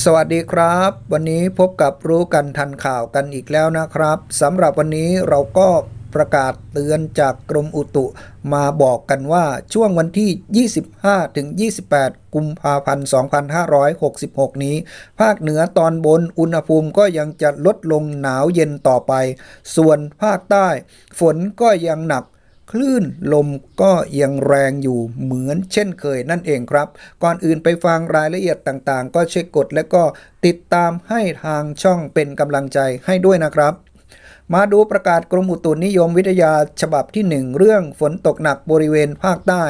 สวัสดีครับ วันนี้พบกับรู้กันทันข่าวกันอีกแล้วนะครับสำหรับวันนี้เราก็ประกาศเตือนจากกรมอุตุมาบอกกันว่าช่วงวันที่ 25 ถึง 28 กุมภาพันธ์ 2566 นี้ ภาคเหนือตอนบนอุณหภูมิก็ยังจะลดลงหนาวเย็นต่อไป ส่วนภาคใต้ ฝนก็ยังหนัก คลื่นลมก็ยังแรงอยู่เหมือนเช่นเคยนั่นเองครับ ก่อนอื่นไปฟังรายละเอียดต่างๆ ก็เช็คกดและก็ติดตามให้ทางช่องเป็นกำลังใจให้ด้วยนะครับ มาดูประกาศกรมอุตุนิยมวิทยาฉบับที่ 1 เรื่องฝนตกหนักบริเวณภาคใต้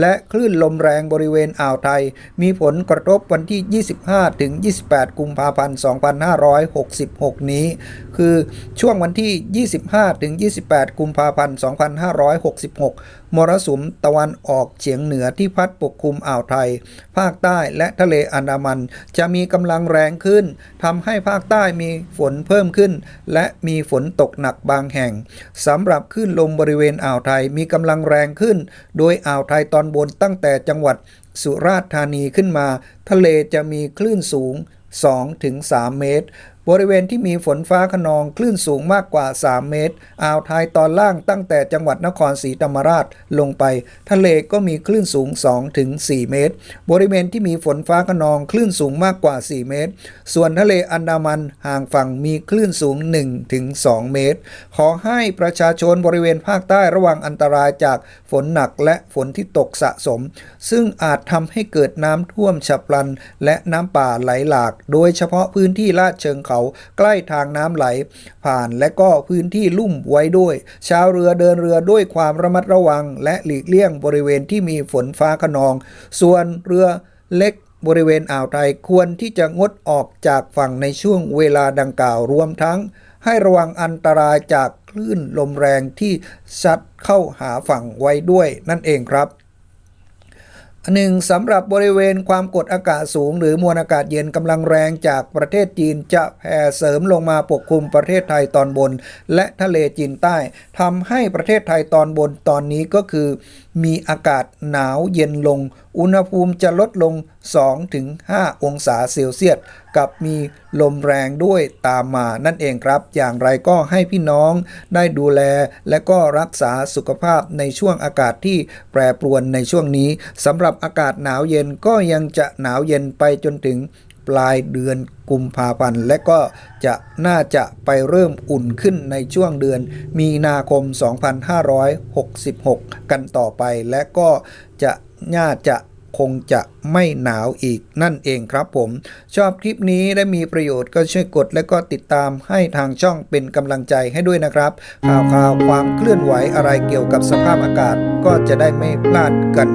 และคลื่นลมแรงบริเวณอ่าวไทย มีผลกระทบวันที่ 25 ถึง 28 กุมภาพันธ์ 2566 นี้ คือช่วงวันที่ 25 ถึง 28 กุมภาพันธ์ 2566 มรสุมตะวันออกเฉียงเหนือที่พัดปกคลุมอ่าวไทย ภาคใต้และทะเลอันดามัน จะมีกำลังแรงขึ้นทำให้ภาคใต้มีฝนเพิ่มขึ้น และมีฝนตกหนักบางแห่งสำหรับคลื่นลมบริเวณอ่าวไทยมีกำลังแรงขึ้น โดยอ่าวไทยตอนบนตั้งแต่จังหวัดสุราษฎร์ธานีขึ้นมา ทะเลจะมีคลื่นสูง 2-3 เมตร บริเวณที่มีฝนฟ้าขนองคลื่นสูงมากกว่า 3 เมตร อ่าวไทยตอนล่างตั้งแต่จังหวัดนครศรีธรรมราชลงไป ทะเลก็มีคลื่นสูง 2-4 เมตร บริเวณที่มีฝนฟ้าขนองคลื่นสูงมากกว่า 4 เมตร ส่วนทะเลอันดามันห่างฝั่งมีคลื่นสูง 1-2 เมตร ขอให้ประชาชนบริเวณภาคใต้ระวังอันตรายจากฝนหนักและฝนที่ตกสะสม ซึ่งอาจทำให้เกิดน้ำท่วมฉับพลัน และน้ำป่าไหลหลาก โดยเฉพาะพื้นที่ลาดเชิงเขาใกล้ทางน้ำไหล ผ่านและก็พื้นที่ลุ่มไว้ด้วย ชาวเรือเดินเรือด้วยความระมัดระวัง และหลีกเลี่ยงบริเวณที่มีฝนฟ้าขนอง ส่วนเรือเล็กบริเวณอ่าวไทยควรที่จะงดออกจากฝั่งในช่วงเวลาดังกล่าวรวมทั้ง ให้ระวังอันตรายจากคลื่นลมแรงที่ซัดเข้าหาฝั่งไว้ด้วยนั่นเองครับ หนึ่งสำหรับบริเวณความกดอากาศสูง หรือมวลอากาศเย็นกำลังแรงจากประเทศจีนจะแผ่เสริมลงมาปกคลุมประเทศไทยตอนบน และทะเลจีนใต้ทำให้ประเทศไทยตอนบนตอนนี้ก็คือ มีอากาศหนาวเย็นลง อุณหภูมิจะลดลง 2-5 องศาเซลเซียส กับมีลมแรงด้วยตามมานั่นเองครับ อย่างไรก็ให้พี่น้องได้ดูแลและก็รักษาสุขภาพในช่วงอากาศที่แปรปรวนในช่วงนี้สำหรับอากาศหนาวเย็นก็ยังจะหนาวเย็นไปจนถึง ปลายเดือนกุมภาพันธ์ และก็จะน่าจะไปเริ่มอุ่นขึ้นในช่วงเดือน มีนาคม 2566 กันต่อไป และก็จะน่าจะคงจะไม่หนาวอีกนั่นเองครับผม ชอบคลิปนี้และมีประโยชน์ก็ช่วยกดและก็ติดตามให้ทางช่องเป็นกำลังใจให้ด้วยนะครับ ข่าวข่าวความเคลื่อนไหวอะไรเกี่ยวกับสภาพอากาศก็จะได้ไม่พลาดกัน